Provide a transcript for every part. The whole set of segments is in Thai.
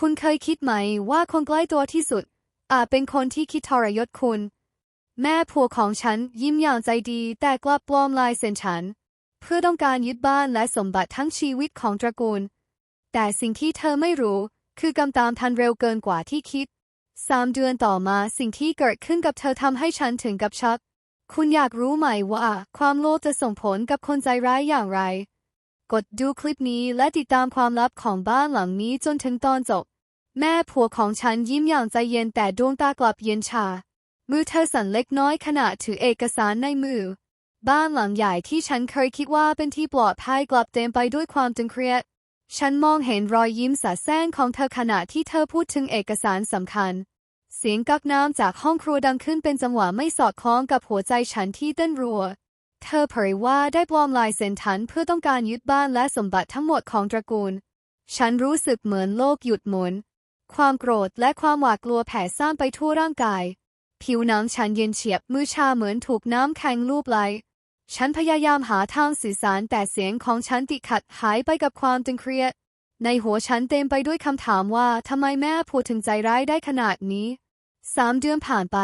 คุณเคยคิดไหมว่าคนใกล้ตัวที่สุด อาจเป็นคนที่คิดทรยศคุณ แม่ผัวของฉันยิ้มอย่างใจดีแต่กลับปลอมลายเซ็นฉัน เพื่อต้องการยึดบ้านและสมบัติทั้งชีวิตของตระกูล แต่สิ่งที่เธอไม่รู้คือกำตามทันเร็วเกินกว่าที่คิดสามเดือนต่อมาสิ่งที่เกิดขึ้นกับเธอทำให้ฉันถึงกับช็อกคุณอยากรู้ไหมว่า ความโลภจะส่งผลกับคนใจร้ายอย่างไร กดดูคลิปนี้และติดตามความลับของบ้านหลังนี้จนถึงตอนจบ แม่ผัวของฉันยิ้มอย่างใจเย็นแต่ดวงตากลับเย็นชา มือเธอสั่นเล็กน้อยขณะถือเอกสารในมือ บ้านหลังใหญ่ที่ฉันเคยคิดว่าเป็นที่ปลอดภัยกลับเต็มไปด้วยความตึงเครียด ฉันมองเห็นรอยยิ้มสาแซงของเธอขณะที่เธอพูดถึงเอกสารสำคัญ เสียงกักน้ำจากห้องครัวดังขึ้นเป็นจังหวะไม่สอดคล้องกับหัวใจฉันที่เต้นรัว เธอเผยว่าได้ปลอมลายเซ็นทันเพื่อต้องการยึดบ้านและสมบัติทั้งหมดของตระกูล ฉันรู้สึกเหมือนโลกหยุดหมุน ความโกรธและความหวาดกลัวแผ่ซ่านไปทั่วร่างกาย ผิวหนังฉันเย็นเฉียบมือชาเหมือนถูกน้ำแข็งลูบไหลฉันพยายามหาทางสื่อสารแต่เสียงของฉันติดขัดหายไปกับความตึงเครียด ในหัวฉันเต็มไปด้วยคำถามว่าทำไมแม่พูดถึงใจร้ายได้ขนาดนี้ สามเดือนผ่านไป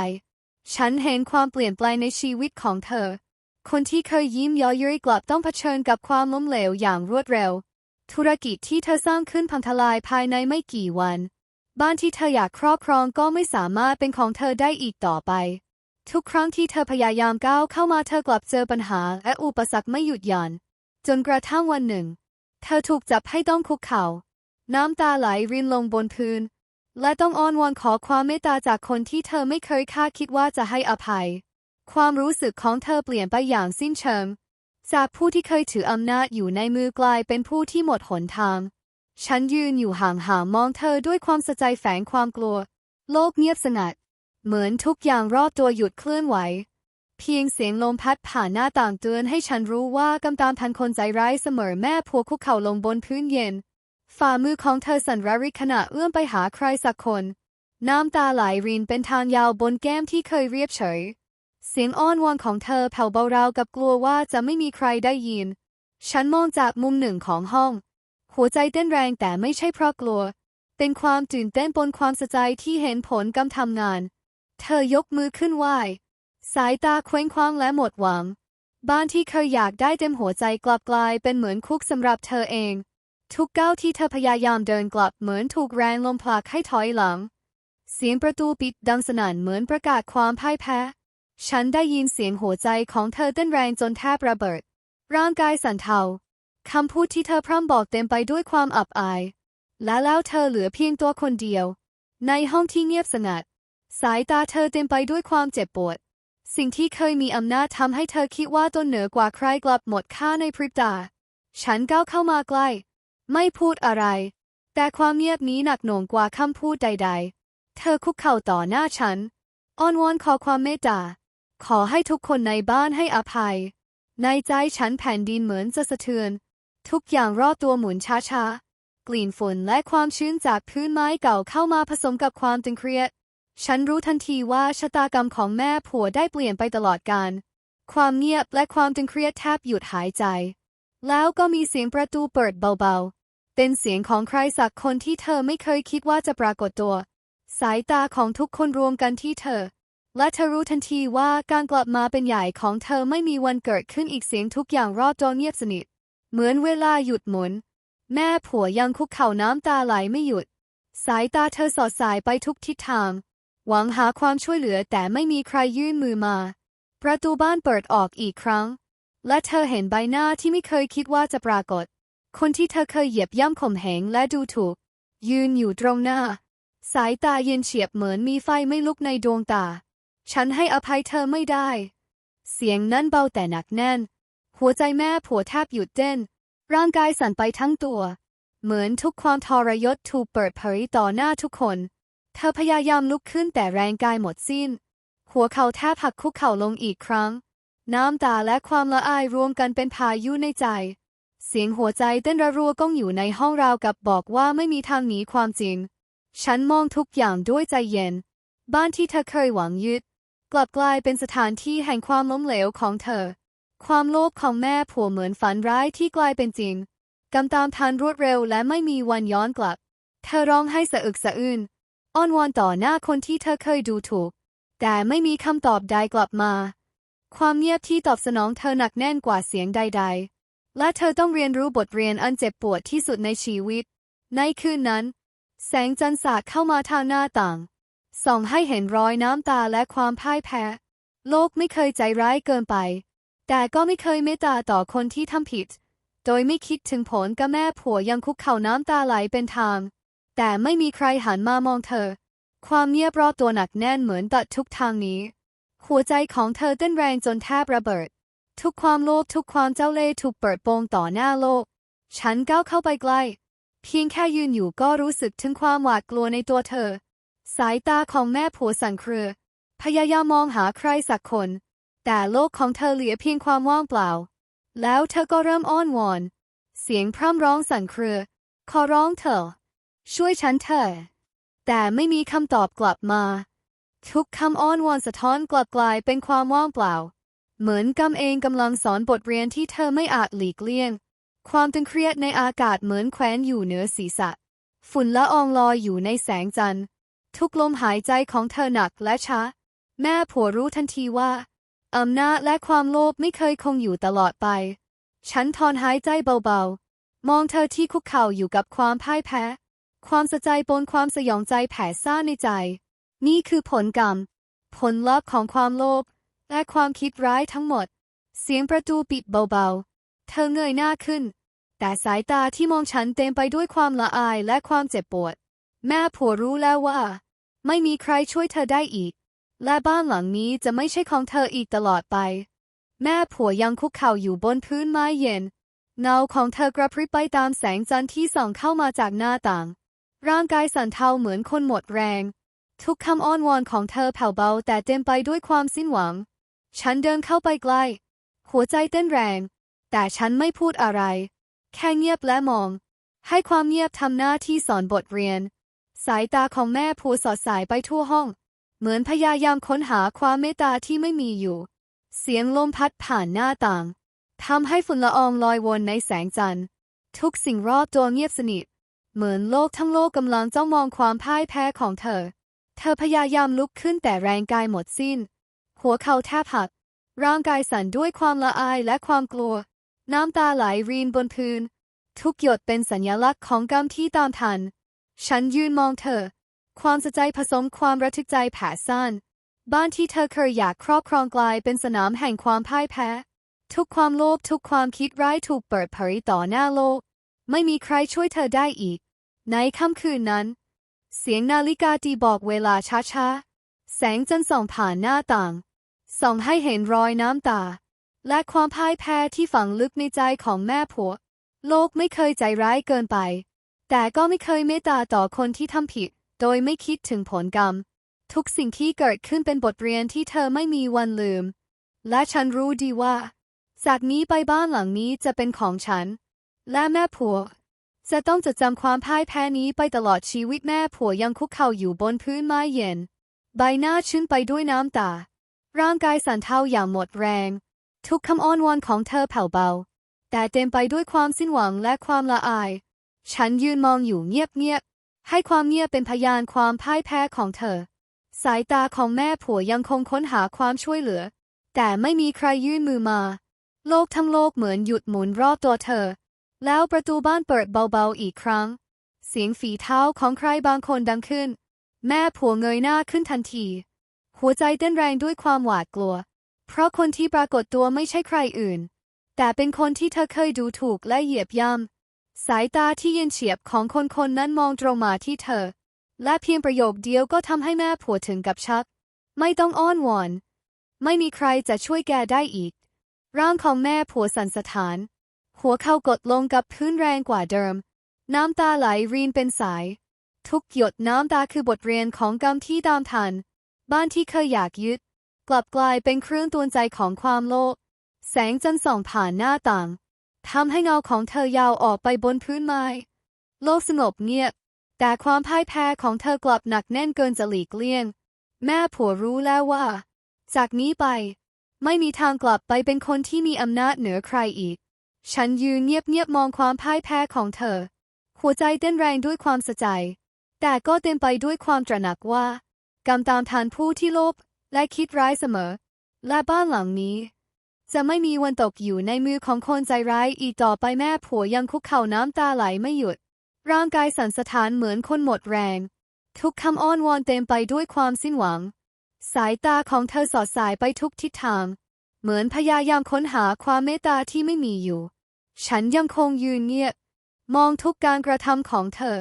ฉันเห็นความเปลี่ยนแปลงในชีวิตของเธอ คนที่เคยยิ้มเย้อยเย้ยกลับต้องเผชิญกับความล้มเหลวอย่างรวดเร็ว ธุรกิจที่เธอสร้างขึ้นพังทลายภายในไม่กี่วัน บ้านที่เธออยากครอบครองก็ไม่สามารถเป็นของเธอได้อีกต่อไป ทุกครั้งที่เธอพยายามก้าวเข้ามาเธอกลับเจอปัญหาและอุปสรรคไม่หยุดหย่อน จนกระทั่งวันหนึ่ง เธอถูกจับให้ต้องคุกเข่า น้ำตาไหลรินลงบนพื้น และต้องอ้อนวอนขอความเมตตาจากคนที่เธอไม่เคยคาดคิดว่าจะให้อภัย ความรู้สึกของเธอเปลี่ยนไปอย่างสิ้นเชิง จากผู้ที่เคยถืออำนาจอยู่ในมือกลายเป็นผู้ที่หมดหนทาง ฉันยืนอยู่ห่างๆมองเธอด้วยความสะใจแฝงความกลัว โลกเงียบสงัด เหมือนทุกอย่างรอบตัวหยุดเคลื่อนไหว เพียงเสียงลมพัดผ่านหน้าต่างเตือนให้ฉันรู้ว่ากำตามทันคนใจร้ายเสมอแม่ผัวคุกเข่าลงบนพื้นเย็น ฝ่ามือของเธอสั่นระริกขณะเอื้อมไปหาใครสักคน น้ำตาไหลรินเป็นทางยาวบนแก้มที่เคยเรียบเฉย เสียงอ้อนวอนของเธอแผ่วเบาราวกับกลัวว่าจะไม่มีใครได้ยิน ฉันมองจากมุมหนึ่งของห้อง หัวใจเต้นแรงแต่ไม่ใช่เพราะกลัว เป็นความตื่นเต้นปนความสะใจที่เห็นผลกำทำงาน เธอยกมือขึ้นไหวสายตาเคว้งคว้างและหมดหวัง บ้านที่เคยอยากได้เต็มหัวใจกลับกลายเป็นเหมือนคุกสำหรับเธอเอง ทุกก้าวที่เธอพยายามเดินกลับเหมือนถูกแรงลมผลักให้ถอยหลัง เสียงประตูปิดดังสนั่นเหมือนประกาศความพ่ายแพ้ ฉันได้ยินเสียงหัวใจของเธอเต้นแรงจนแทบระเบิด ร่างกายสั่นเทาคำพูดที่เธอพร่ำบอกเต็มไปด้วยความอับอาย และแล้วเธอเหลือเพียงตัวคนเดียว ในห้องที่เงียบสงัด สายตาเธอเต็มไปด้วยความเจ็บปวด สิ่งที่เคยมีอำนาจทำให้เธอคิดว่าตนเหนือกว่าใครกลับหมดค่าในพริบตา ฉันก้าวเข้ามาใกล้ ไม่พูดอะไร แต่ความเงียบนี้หนักหน่วงกว่าคำพูดใด ๆ เธอคุกเข่าต่อหน้าฉัน อ้อนวอนขอความเมตตา ขอให้ทุกคนในบ้านให้อภัย ในใจฉันแผ่นดินเหมือนจะสะเทือน ทุกอย่างรอบตัวหมุนช้าๆ กลิ่นฝนและความชื้นจากพื้นไม้เก่าเข้ามาผสมกับความตึงเครียด ฉันรู้ทันทีว่าชะตากรรมของแม่ผัวได้เปลี่ยนไปตลอดกาลความเงียบและความตึงเครียดแทบหยุดหายใจ แล้วก็มีเสียงประตูเปิดเบาๆ เป็นเสียงของใครสักคนที่เธอไม่เคยคิดว่าจะปรากฏตัว สายตาของทุกคนรวมกันที่เธอ และเธอรู้ทันทีว่าการกลับมาเป็นใหญ่ของเธอไม่มีวันเกิดขึ้นอีกเสียงทุกอย่างรอบตัวเงียบสนิท เหมือนเวลาหยุดหมุน แม่ผัวยังคุกเข่าน้ำตาไหลไม่หยุด สายตาเธอสอดสายไปทุกทิศทาง หวังหาความช่วยเหลือแต่ไม่มีใครยื่นมือมา ประตูบ้านเปิดออกอีกครั้ง และเธอเห็นใบหน้าที่ไม่เคยคิดว่าจะปรากฏ คนที่เธอเคยเหยียบย่ำข่มเหงและดูถูก ยืนอยู่ตรงหน้า สายตาเย็นเฉียบเหมือนมีไฟไม่ลุกในดวงตา ฉันให้อภัยเธอไม่ได้ เสียงนั้นเบาแต่หนักแน่น หัวใจแม่ผัวแทบหยุดเต้น ร่างกายสั่นไปทั้งตัว เหมือนทุกความทรยศถูกเปิดเผยต่อหน้าทุกคน เธอพยายามลุกขึ้นแต่แรงกายหมดสิ้น หัวเข่าแทบหักคุกเข่าลงอีกครั้ง น้ำตาและความละอายรวมกันเป็นพายุในใจ เสียงหัวใจเต้นระรัวก้องอยู่ในห้องราวกับบอกว่าไม่มีทางหนีความจริง ฉันมองทุกอย่างด้วยใจเย็น บ้านที่เธอเคยหวังยึด กลับกลายเป็นสถานที่แห่งความล้มเหลวของเธอ ความโลภของแม่ผัวเหมือนฝันร้ายที่กลายเป็นจริงกำตามทันรวดเร็วและไม่มีวันย้อนกลับ เธอร้องให้สะอึกสะอื้นอ้อนวอนต่อหน้าคนที่เธอเคยดูถูก แต่ไม่มีคำตอบใดกลับมา ความเงียบที่ตอบสนองเธอหนักแน่นกว่าเสียงใด ๆ และเธอต้องเรียนรู้บทเรียนอันเจ็บปวดที่สุดในชีวิต ในคืนนั้น แสงจันทร์สาดเข้ามาทางหน้าต่าง ส่องให้เห็นรอยน้ำตาและความพ่ายแพ้ โลกไม่เคยใจร้ายเกินไป แต่ก็ไม่เคยเมตตาต่อคนที่ทำผิด โดยไม่คิดถึงผลกับแม่ผัวยังคุกเข่าน้ำตาไหลเป็นทาง แต่ไม่มีใครหันมามองเธอ ความเงียบรอบตัวหนักแน่นเหมือนตัดทุกทางนี้ หัวใจของเธอเต้นแรงจนแทบระเบิด ทุกความโลภทุกความเจ้าเล่ห์ถูกเปิดโปงต่อหน้าโลก ฉันก้าวเข้าไปใกล้ เพียงแค่ยืนอยู่ก็รู้สึกถึงความหวาดกลัวในตัวเธอ สายตาของแม่ผัวสั่นเครือ พยายามมองหาใครสักคน แต่โลกของเธอเหลือเพียงความว่างเปล่า แล้วเธอก็เริ่มอ้อนวอน เสียงพร่ำร้องสั่นเครือ ขอร้องเธอ ช่วยฉันเถอะแต่ไม่มีคำตอบกลับมา ทุกคำอ้อนวอนสะท้อนกลับกลายเป็นความว่างเปล่า เหมือนกำเองกำลังสอนบทเรียนที่เธอไม่อาจหลีกเลี่ยง ความตึงเครียดในอากาศเหมือนแขวนอยู่เหนือศีรษะ ฝุ่นละอองลอยอยู่ในแสงจันทร์ ทุกลมหายใจของเธอหนักและช้า แม่ผัวรู้ทันทีว่าอำนาจและความโลภไม่เคยคงอยู่ตลอดไป ฉันถอนหายใจเบาๆ มองเธอที่คุกเข่าอยู่กับความพ่ายแพ้ ความสะใจปนความสยองใจแผ่ซ่านในใจ นี่คือผลกรรม ผลลัพธ์ของความโลภและความคิดร้ายทั้งหมด เสียงประตูปิดเบาๆ เธอเงยหน้าขึ้น แต่สายตาที่มองฉันเต็มไปด้วยความละอายและความเจ็บปวด แม่ผัวรู้แล้วว่า ไม่มีใครช่วยเธอได้อีก และบ้านหลังนี้จะไม่ใช่ของเธออีกตลอดไป แม่ผัวยังคุกเข่าอยู่บนพื้นไม้เย็น เงาของเธอกระพริบไปตามแสงจันทร์ที่ส่องเข้ามาจากหน้าต่าง ร่างกายสั่นเทาเหมือนคนหมดแรง ทุกคำอ้อนวอนของเธอแผ่วเบาแต่เต็มไปด้วยความสิ้นหวัง ฉันเดินเข้าไปใกล้ หัวใจเต้นแรง แต่ฉันไม่พูดอะไร แค่เงียบและมอง ให้ความเงียบทำหน้าที่สอนบทเรียน สายตาของแม่ผัวสอดสายไปทั่วห้อง เหมือนพยายามค้นหาความเมตตาที่ไม่มีอยู่ เสียงลมพัดผ่านหน้าต่างทำให้ฝุ่นละอองลอยวนในแสงจันทร์ ทุกสิ่งรอบตัวเงียบสนิท เหมือนโลกทั้งโลกกำลังจ้องมองความพ่ายแพ้ของเธอ เธอพยายามลุกขึ้นแต่แรงกายหมดสิ้น หัวเข่าแทบหัก ร่างกายสั่นด้วยความละอายและความกลัว น้ำตาไหลรีนบนพื้น ทุกหยดเป็นสัญลักษณ์ของกรรมที่ตามทัน ฉันยืนมองเธอ ความสะใจผสมความระทึกใจแผ่ซ่าน บ้านที่เธอเคยอยากครอบครองกลายเป็นสนามแห่งความพ่ายแพ้ ทุกความโลภทุกความคิดร้ายถูกเปิดเผยต่อหน้าโลก ไม่มีใครช่วยเธอได้อีก ในค่ำคืนนั้น เสียงนาฬิกาตีบอกเวลาช้าๆ แสงจันทร์ส่องผ่านหน้าต่าง ส่องให้เห็นรอยน้ำตา และความพ่ายแพ้ที่ฝังลึกในใจของแม่ผัว โลกไม่เคยใจร้ายเกินไป แต่ก็ไม่เคยเมตตาต่อคนที่ทำผิด โดยไม่คิดถึงผลกรรม ทุกสิ่งที่เกิดขึ้นเป็นบทเรียนที่เธอไม่มีวันลืม และฉันรู้ดีว่า จากนี้ไปบ้านหลังนี้จะเป็นของฉัน และแม่ผัว จะต้องจดจำความพ่ายแพ้นี้ไปตลอดชีวิตแม่ผัวยังคุกเข่าอยู่บนพื้นไม้เย็น ใบหน้าชื้นไปด้วยน้ำตา ร่างกายสั่นเทาอย่างหมดแรง ทุกคำอ้อนวอนของเธอแผ่วเบา แต่เต็มไปด้วยความสิ้นหวังและความละอาย ฉันยืนมองอยู่เงียบๆ ให้ความเงียบเป็นพยานความพ่ายแพ้ของเธอ สายตาของแม่ผัวยังคงค้นหาความช่วยเหลือ แต่ไม่มีใครยื่นมือมา โลกทั้งโลกเหมือนหยุดหมุนรอบตัวเธอ แล้วประตูบ้านเปิดเบาๆอีกครั้ง เสียงฝีเท้าของใครบางคนดังขึ้น แม่ผัวเงยหน้าขึ้นทันที หัวใจเต้นแรงด้วยความหวาดกลัว เพราะคนที่ปรากฏตัวไม่ใช่ใครอื่น แต่เป็นคนที่เธอเคยดูถูกและเหยียบย่ำ สายตาที่เย็นเฉียบของคนคนนั้นมองตรงมาที่เธอ และเพียงประโยคเดียวก็ทำให้แม่ผัวถึงกับชัก ไม่ต้องอ้อนวอน ไม่มีใครจะช่วยแกได้อีก ร่างของแม่ผัวสั่นสะท้าน หัวเข่ากดลงกับพื้นแรงกว่าเดิม น้ำตาไหลรีนเป็นสาย ทุกหยดน้ำตาคือบทเรียนของกรรมที่ตามทัน บ้านที่เคยอยากยึด กลับกลายเป็นเครื่องตวนใจของความโลภแสงจันทร์ส่องผ่านหน้าต่าง ทำให้เงาของเธอยาวออกไปบนพื้นไม้ โลกสงบเงียบ แต่ความพ่ายแพ้ของเธอกลับหนักแน่นเกินจะหลีกเลี่ยง แม่ผัวรู้แล้วว่า จากนี้ไป ไม่มีทางกลับไปเป็นคนที่มีอำนาจเหนือใครอีก ฉันยืนเงียบๆมองความพ่ายแพ้ของเธอ หัวใจเต้นแรงด้วยความสะใจ แต่ก็เต็มไปด้วยความตระหนักว่ากรรมตามทานผู้ที่โลภและคิดร้ายเสมอ และบ้านหลังนี้ จะไม่มีวันตกอยู่ในมือของคนใจร้ายอีกต่อไปแม่ผัวยังคุกเข่าน้ำตาไหลไม่หยุด ร่างกายสั่นสะท้านเหมือนคนหมดแรง ทุกคำอ้อนวอนเต็มไปด้วยความสิ้นหวัง สายตาของเธอสอดสายไปทุกทิศทาง เหมือนพยายามค้นหาความเมตตาที่ไม่มีอยู่ ฉันยังคงยืนเงียบ มองทุกการกระทำของเธอ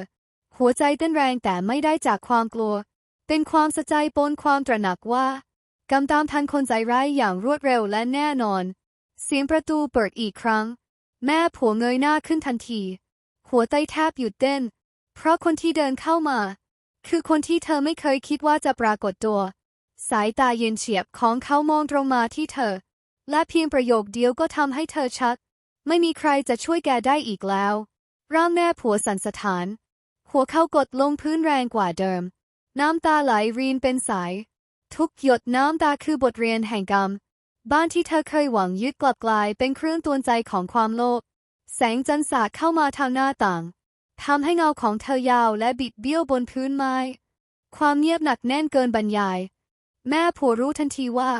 หัวใจเต้นแรงแต่ไม่ได้จากความกลัว เป็นความสะใจปนความตระหนักว่า กำตามทันคนใจร้ายอย่างรวดเร็วและแน่นอน เสียงประตูเปิดอีกครั้ง แม่ผัวเงยหน้าขึ้นทันที หัวใจแทบหยุดเต้น เพราะคนที่เดินเข้ามา คือคนที่เธอไม่เคยคิดว่าจะปรากฏตัว สายตาเย็นเฉียบของเขามองตรงมาที่เธอ และเพียงประโยคเดียวก็ทำให้เธอชัก ไม่มีใครจะช่วยแกได้อีกแล้ว ร่างแม่ผัวสั่นสะท้าน หัวเขากดลงพื้นแรงกว่าเดิม น้ำตาไหลรีนเป็นสาย ทุกหยดน้ำตาคือบทเรียนแห่งกรรม บ้านที่เธอเคยหวังยึดกลับกลายเป็นเครื่องตวนใจของความโลภแสงจันทร์สาดเข้ามาทางหน้าต่างทำให้เงาของเธอยาวและบิดเบี้ยวบนพื้นไม้ ความเงียบหนักแน่นเกินบรรยาย แม่ผัวรู้ทันทีว่า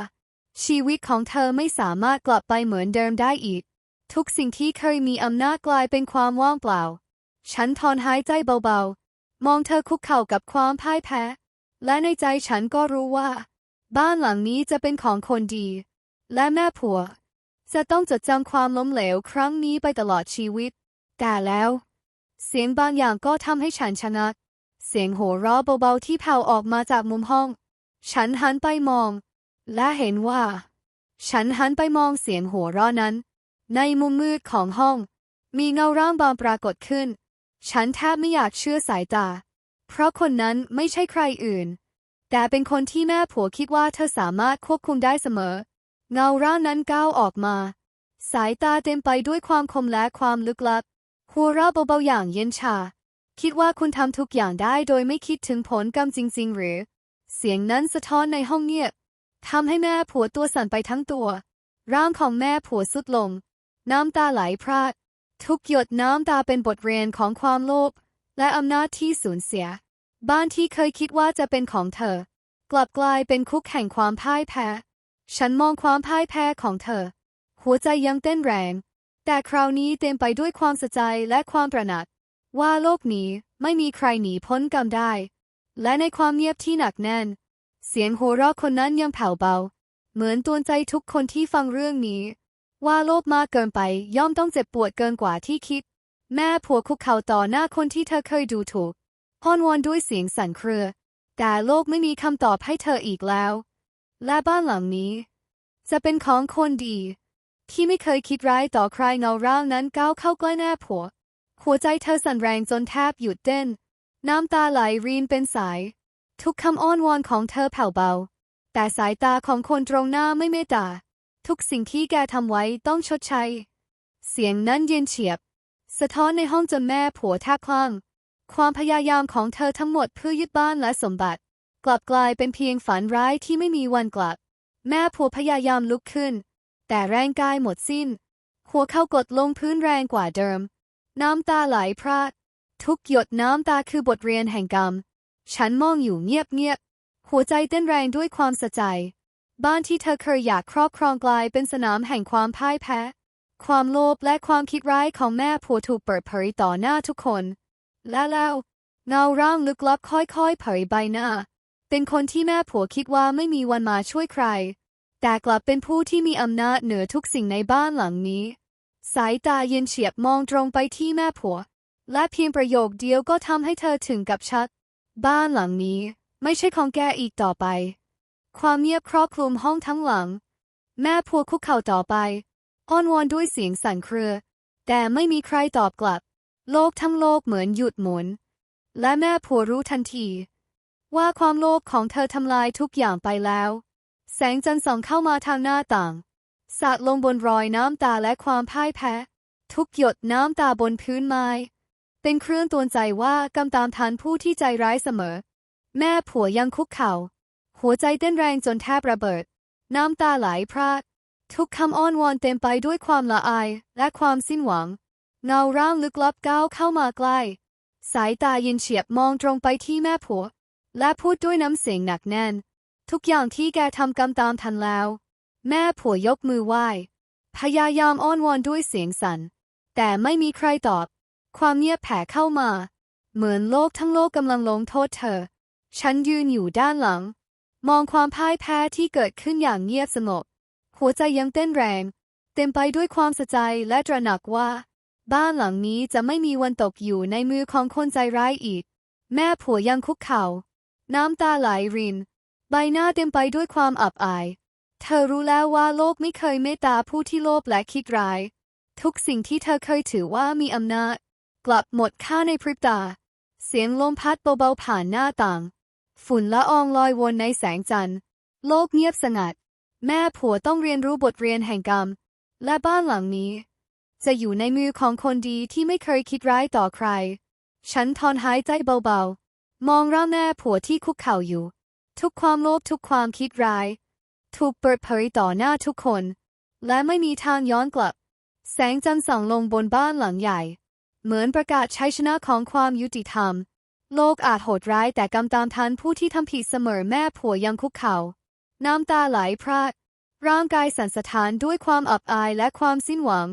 ชีวิตของเธอไม่สามารถกลับไปเหมือนเดิมได้อีก ทุกสิ่งที่เคยมีอำนาจกลายเป็นความว่างเปล่า ฉันถอนหายใจเบาๆ มองเธอคุกเข่ากับความพ่ายแพ้ และในใจฉันก็รู้ว่า บ้านหลังนี้จะเป็นของคนดี และแม่ผัว จะต้องจดจำความล้มเหลวครั้งนี้ไปตลอดชีวิต แต่แล้ว เสียงบางอย่างก็ทำให้ฉันชะงักเสียงโห่ร้อเบาๆที่แผ่วออกมาจากมุมห้อง ฉันหันไปมอง และเห็นว่า ฉันหันไปมองเสียงหัวเราะนั้น ในมุมมืดของห้อง มีเงาร่างบางปรากฏขึ้น ฉันแทบไม่อยากเชื่อสายตา เพราะคนนั้นไม่ใช่ใครอื่น แต่เป็นคนที่แม่ผัวคิดว่าเธอสามารถควบคุมได้เสมอ เงาร่างนั้นก้าวออกมา สายตาเต็มไปด้วยความคมและความลึกลับ หัวเราะเบาๆอย่างเย็นชา คิดว่าคุณทำทุกอย่างได้โดยไม่คิดถึงผลกรรมจริง ๆ หรือ เสียงนั้นสะท้อนในห้องเงียบทำให้แม่ผัวตัวสั่นไปทั้งตัว ร่างของแม่ผัวสุดลง น้ำตาไหลพรากทุกหยดน้ำตาเป็นบทเรียนของความโลภ และอำนาจที่สูญเสีย บ้านที่เคยคิดว่าจะเป็นของเธอ กลับกลายเป็นคุกแห่งความพ่ายแพ้ ฉันมองความพ่ายแพ้ของเธอ หัวใจยังเต้นแรง แต่คราวนี้เต็มไปด้วยความสะใจและความประหนัก ว่าโลกนี้ไม่มีใครหนีพ้นกรรมได้ และในความเงียบที่หนักแน่น เสียงหัวเราะคนนั้นยังแผ่วเบา เหมือนตวนใจทุกคนที่ฟังเรื่องนี้ ว่าโลภมากเกินไปย่อมต้องเจ็บปวดเกินกว่าที่คิด แม่ผัวคุกเข่าต่อหน้าคนที่เธอเคยดูถูกอ้อนวอนด้วยเสียงสั่นเครือ แต่โลกไม่มีคำตอบให้เธออีกแล้ว และบ้านหลังนี้ จะเป็นของคนดีที่ไม่เคยคิดร้ายต่อใครเงาร่างนั้นก้าวเข้าใกล้แม่ผัว หัวใจเธอสั่นแรงจนแทบหยุดเต้น น้ำตาไหลรีนเป็นสาย ทุกคำอ้อนวอนของเธอแผ่วเบา แต่สายตาของคนตรงหน้าไม่เมตตา ทุกสิ่งที่แกทำไว้ต้องชดใช้ เสียงนั้นเย็นเฉียบ สะท้อนในห้องจนแม่ผัวแทบคลั่ง ความพยายามของเธอทั้งหมดเพื่อยึดบ้านและสมบัติ กลับกลายเป็นเพียงฝันร้ายที่ไม่มีวันกลับ แม่ผัวพยายามลุกขึ้น แต่แรงกายหมดสิ้น หัวเข้ากดลงพื้นแรงกว่าเดิม น้ำตาไหลพรากทุกหยดน้ำตาคือบทเรียนแห่งกรรม ฉันมองอยู่เงียบๆ หัวใจเต้นแรงด้วยความสะใจ บ้านที่เธอเคยอยากครอบครองกลายเป็นสนามแห่งความพ่ายแพ้ ความโลภและความคิดร้ายของแม่ผัวถูกเปิดเผยต่อหน้าทุกคน และแล้วเงาร่างลึกลับค่อยๆเผยใบหน้า เป็นคนที่แม่ผัวคิดว่าไม่มีวันมาช่วยใคร แต่กลับเป็นผู้ที่มีอำนาจเหนือทุกสิ่งในบ้านหลังนี้ สายตาเย็นเฉียบมองตรงไปที่แม่ผัว และเพียงประโยคเดียวก็ทำให้เธอถึงกับชัก บ้านหลังนี้ไม่ใช่ของแกอีกต่อไป ความเงียบครอบคลุมห้องทั้งหลัง แม่ผัวคุกเข่าต่อไป อ้อนวอนด้วยเสียงสั่นเครือ แต่ไม่มีใครตอบกลับ โลกทั้งโลกเหมือนหยุดหมุน และแม่ผัวรู้ทันที ว่าความโลภของเธอทำลายทุกอย่างไปแล้ว แสงจันทร์ส่องเข้ามาทางหน้าต่าง สาดลงบนรอยน้ำตาและความพ่ายแพ้ ทุกหยดน้ำตาบนพื้นไม้ เป็นเครื่องตือนใจว่ากำตามทันผู้ที่ใจร้ายเสมอ แม่ผัวยังคุกเข่า หัวใจเต้นแรงจนแทบระเบิด น้ำตาไหลพราก ทุกคำอ้อนวอนเต็มไปด้วยความละอายและความสิ้นหวัง เงาร่างลึกลับก้าวเข้ามาใกล้ สายตาเย็นเฉียบมองตรงไปที่แม่ผัว และพูดด้วยน้ำเสียงหนักแน่น ทุกอย่างที่แกทำกำตามทันแล้ว แม่ผัวยกมือไหว้ พยายามอ้อนวอนด้วยเสียงสัน่น แต่ไม่มีใครตอบ ความเงียบแผ่เข้ามา เหมือนโลกทั้งโลกกำลังลงโทษเธอ ฉันยืนอยู่ด้านหลัง มองความพ่ายแพ้ที่เกิดขึ้นอย่างเงียบสงบ หัวใจยังเต้นแรง เต็มไปด้วยความเสียใจและตระหนักว่า บ้านหลังนี้จะไม่มีวันตกอยู่ในมือของคนใจร้ายอีก แม่ผัวยังคุกเข่า น้ำตาไหลริน ใบหน้าเต็มไปด้วยความอับอาย เธอรู้แล้วว่าโลกไม่เคยเมตตาผู้ที่โลภและคิดร้าย ทุกสิ่งที่เธอเคยถือว่ามีอำนาจ กลับหมดค่าในพริบตา เสียงลมพัดเบาๆผ่านหน้าต่าง ฝุ่นละอองลอยวนในแสงจันทร์ โลกเงียบสงัด แม่ผัวต้องเรียนรู้บทเรียนแห่งกรรม และบ้านหลังนี้ จะอยู่ในมือของคนดีที่ไม่เคยคิดร้ายต่อใคร ฉันทอนหายใจเบาๆ มองร่างแม่ผัวที่คุกเข่าอยู่ ทุกความโลภทุกความคิดร้าย ถูกเปิดเผยต่อหน้าทุกคน และไม่มีทางย้อนกลับ แสงจันทร์ส่องลงบนบ้านหลังใหญ่ เหมือนประกาศชัยชนะของความยุติธรรม โลกอาจโหดร้ายแต่กำตามทันผู้ที่ทำผิดเสมอแม่ผัวยังคุกเขา่า น้ำตาไหลพรากร่างกายสั่นสะท้านด้วยความอับอายและความสิ้นหวัง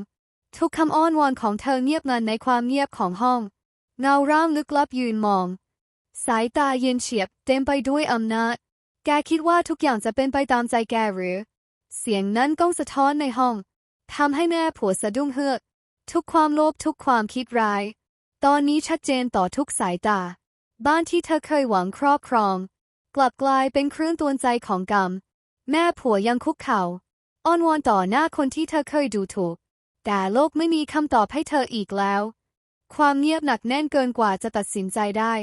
ทุกคำอ้อนวอนของเธอเงียบงันในความเงียบของห้อง เงาร่างลึกลับยืนมอง สายตาเย็นเฉียบเต็มไปด้วยอำนาจ แกคิดว่าทุกอย่างจะเป็นไปตามใจแกหรือ เสียงนั้นก้องสะท้อนในห้องทำให้แม่ผัวสะดุ้งเฮือกทุกความโลภทุกความคิดร้าย ตอนนี้ชัดเจนต่อทุกสายตา บ้านที่เธอเคยหวังครอบครอง กลับกลายเป็นเครื่องตวนใจของกรรม แม่ผัวยังคุกเขา่าอ้อนวอนต่อหน้าคนที่เธอเคยดูถูก แต่โลกไม่มีคำตอบให้เธออีกแล้ว ความเงียบหนักแน่นเกินกว่าจะตัดสินใจได้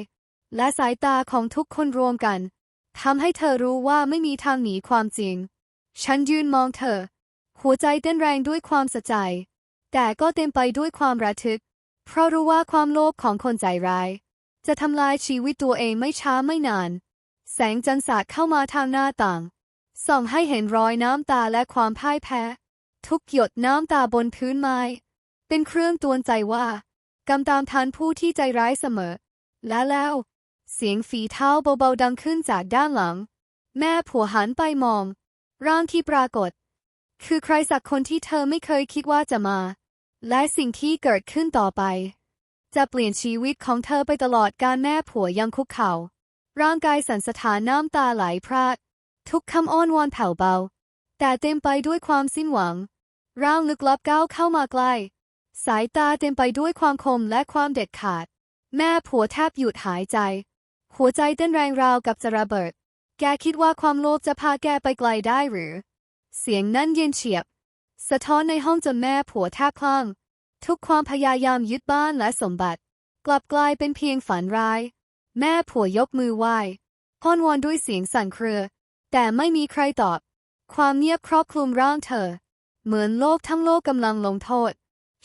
และสายตาของทุกคนรวมกันทำให้เธอรู้ว่าไม่มีทางหนีความจริง ฉันยืนมองเธอ หัวใจเต้นแรงด้วยความสะใจ แต่ก็เต็มไปด้วยความระทึก เพราะรู้ว่าความโลภของคนใจร้าย จะทำลายชีวิตตัวเองไม่ช้าไม่นาน แสงจันทร์สาดเข้ามาทางหน้าต่าง ส่องให้เห็นรอยน้ำตาและความพ่ายแพ้ ทุกหยดน้ำตาบนพื้นไม้ เป็นเครื่องตวนใจว่ากำตามทันผู้ที่ใจร้ายเสมอ และแล้ว เสียงฝีเท้าเบาๆดังขึ้นจากด้านหลัง แม่ผัวหันไปมอง ร่างที่ปรากฏ คือใครสักคนที่เธอไม่เคยคิดว่าจะมา และสิ่งที่เกิดขึ้นต่อไป จะเปลี่ยนชีวิตของเธอไปตลอดการแม่ผัวยังคุกเขา่า ร่างกายสั่นสะท้านน้ำตาไหลพรากทุกคำอ้อนวอนแผ่วเบา แต่เต็มไปด้วยความสิ้นหวัง ร่างลึกลับก้าวเข้ามาใกล้ สายตาเต็มไปด้วยความคมและความเด็ดขาด แม่ผัวแทบหยุดหายใจ หัวใจเต้นแรงราวกับจะระเบิด แกคิดว่าความโลภจะพาแกไปไกลได้หรือ เสียงนั้นเย็นเฉียบ สะท้อนในห้องจนแม่ผัวแทบคลั่ง ทุกความพยายามยึดบ้านและสมบัติ กลับกลายเป็นเพียงฝันร้าย แม่ผัวยกมือไหว้อ้อนวอนด้วยเสียงสั่นเครือ แต่ไม่มีใครตอบ ความเงียบครอบคลุมร่างเธอ เหมือนโลกทั้งโลกกำลังลงโทษ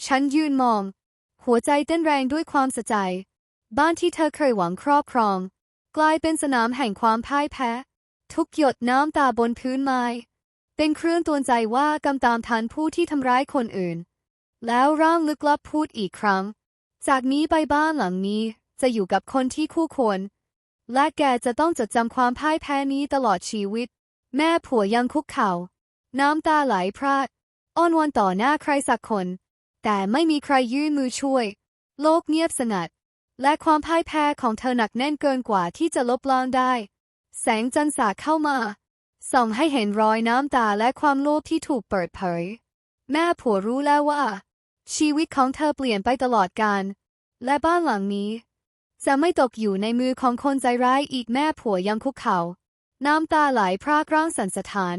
ฉันยืนมอง หัวใจเต้นแรงด้วยความสะใจ บ้านที่เธอเคยหวังครอบครอง กลายเป็นสนามแห่งความพ่ายแพ้ ทุกหยดน้ำตาบนพื้นไม้ เป็นเครื่องตวนใจว่ากำตามทันผู้ที่ทำร้ายคนอื่น แล้วร่างลึกลับพูดอีกครั้ง จากนี้ไปบ้านหลังนี้ จะอยู่กับคนที่คู่ควร และแกจะต้องจดจำความพ่ายแพ้นี้ตลอดชีวิต แม่ผัวยังคุกเขา่า น้ำตาไหลพรากอ้อนวอนต่อหน้าใครสักคน แต่ไม่มีใครยื่นมือช่วย โลกเงียบสงัด และความพ่ายแพ้ของเธอหนักแน่นเกินกว่าที่จะลบล้างได้ แสงจันทร์สาดเข้ามาส่องให้เห็นรอยน้ำตาและความโลภที่ถูกเปิดเผย แม่ผัวรู้แล้วว่า ชีวิตของเธอเปลี่ยนไปตลอดกาลและบ้านหลังนี้ จะไม่ตกอยู่ในมือของคนใจร้ายอีกแม่ผัวยังคุกเขา่า น้ำตาไหลพรากร่างสันสะท้าน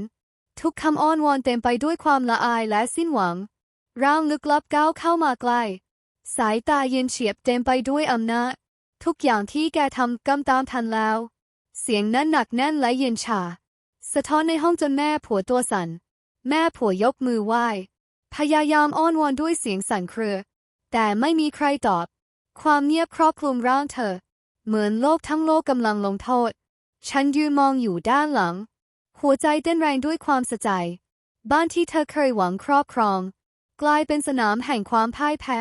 ทุกคำอ้อนวอนเต็มไปด้วยความละอายและสิ้นหวัง ร่างลึกลับก้าวเข้ามาใกล้ สายตาเย็นเฉียบเต็มไปด้วยอำนาจ ทุกอย่างที่แกทำกำตามทันแล้ว เสียงนั้นหนักแน่นและเย็นชา สะท้อนในห้องจนแม่ผัวตัวสัน่น แม่ผัวยกมือไหว้ พยายามอ้อนวอนด้วยเสียงสั่นเครือ แต่ไม่มีใครตอบ ความเงียบครอบคลุมร่างเธอ เหมือนโลกทั้งโลกกำลังลงโทษ ฉันยืนมองอยู่ด้านหลัง หัวใจเต้นแรงด้วยความสะใจ บ้านที่เธอเคยหวังครอบครอง กลายเป็นสนามแห่งความพ่ายแพ้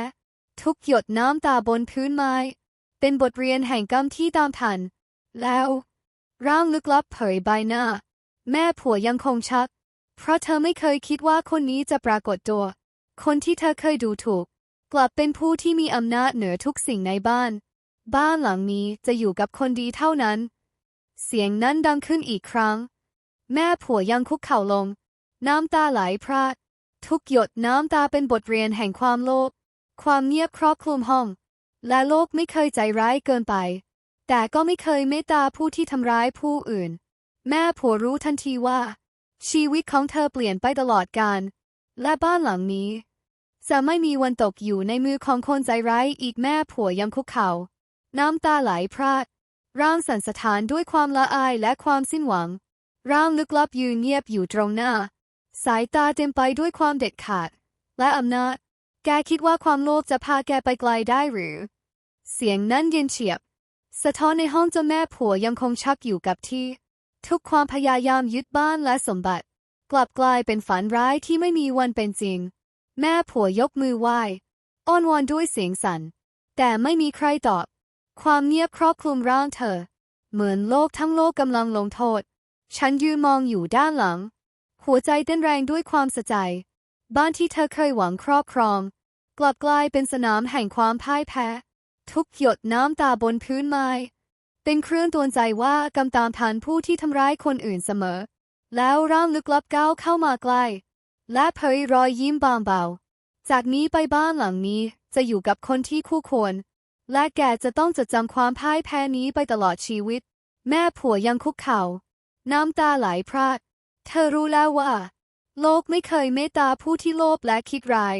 ทุกหยดน้ำตาบนพื้นไม้ เป็นบทเรียนแห่งกรรมที่ตามทัน แล้ว ร่างลึกลับเผยใบหน้า แม่ผัวยังคงชัก เพราะเธอไม่เคยคิดว่าคนนี้จะปรากฏตัว คนที่เธอเคยดูถูก กลับเป็นผู้ที่มีอำนาจเหนือทุกสิ่งในบ้าน บ้านหลังนี้จะอยู่กับคนดีเท่านั้น เสียงนั้นดังขึ้นอีกครั้ง แม่ผัวยังคุกเข่าลง น้ำตาไหลพรากทุกหยดน้ำตาเป็นบทเรียนแห่งความโลภความเงียบครอบคลุมห้อง และโลกไม่เคยใจร้ายเกินไป แต่ก็ไม่เคยเมตตาผู้ที่ทำร้ายผู้อื่น แม่ผัวรู้ทันทีว่า ชีวิตของเธอเปลี่ยนไปตลอดกาลและบ้านหลังนี้ จะไม่มีวันตกอยู่ในมือของคนใจร้ายอีกแม่ผัวยังคุกเข่า น้ำตาไหลพรากร่างสั่นสะท้านด้วยความละอายและความสิ้นหวัง ร่างลึกลับยืนเงียบอยู่ตรงหน้า สายตาเต็มไปด้วยความเด็ดขาด และอำนาจ แกคิดว่าความโลภจะพาแกไปไกลได้หรือ เสียงนั้นเย็นเฉียบ สะท้อนในห้องเจ้าแม่ผัวยังคงชักอยู่กับที่ ทุกความพยายามยึดบ้านและสมบัติ กลับกลายเป็นฝันร้ายที่ไม่มีวันเป็นจริง แม่ผัวยกมือไหว้อ้อนวอนด้วยเสียงสั่น แต่ไม่มีใครตอบ ความเงียบครอบคลุมร่างเธอ เหมือนโลกทั้งโลกกำลังลงโทษ ฉันยืนมองอยู่ด้านหลัง หัวใจเต้นแรงด้วยความสะใจ บ้านที่เธอเคยหวังครอบครอง กลับกลายเป็นสนามแห่งความพ่ายแพ้ ทุกหยดน้ำตาบนพื้นไม้ เป็นเครื่องตือนใจว่ากำตามทันผู้ที่ทำร้ายคนอื่นเสมอ แล้วร่างลึกลับก้าวเข้ามาใกล้ และเผยรอยยิ้มบางเบา จากนี้ไปบ้านหลังนี้จะอยู่กับคนที่คู่ควร และแกจะต้องจดจำความพ่ายแพ้นี้ไปตลอดชีวิต แม่ผัวยังคุกเข่า น้ำตาไหลพรากเธอรู้แล้วว่า โลกไม่เคยเมตตาผู้ที่โลภและคิดร้าย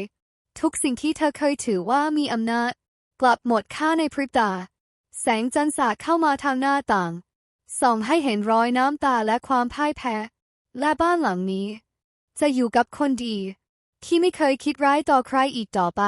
ทุกสิ่งที่เธอเคยถือว่ามีอำนาจ กลับหมดค่าในพริบตา แสงจันทร์สาดเข้ามาทางหน้าต่างส่องให้เห็นรอยน้ำตาและความพ่ายแพ้ และบ้านหลังนี้ จะอยู่กับคนดี ที่ไม่เคยคิดร้ายต่อใครอีกต่อไป